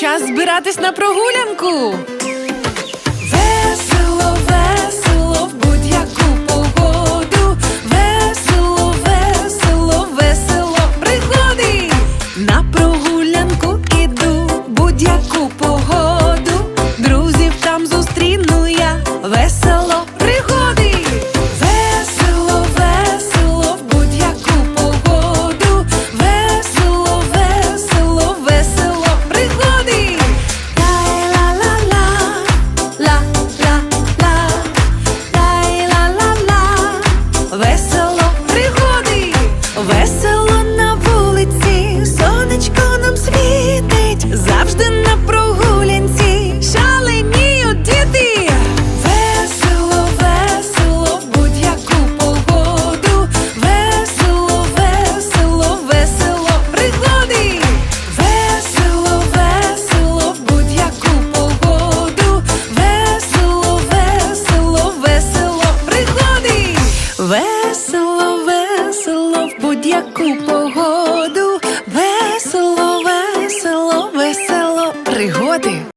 Час збиратись на прогулянку. Весело будь-яку погоду.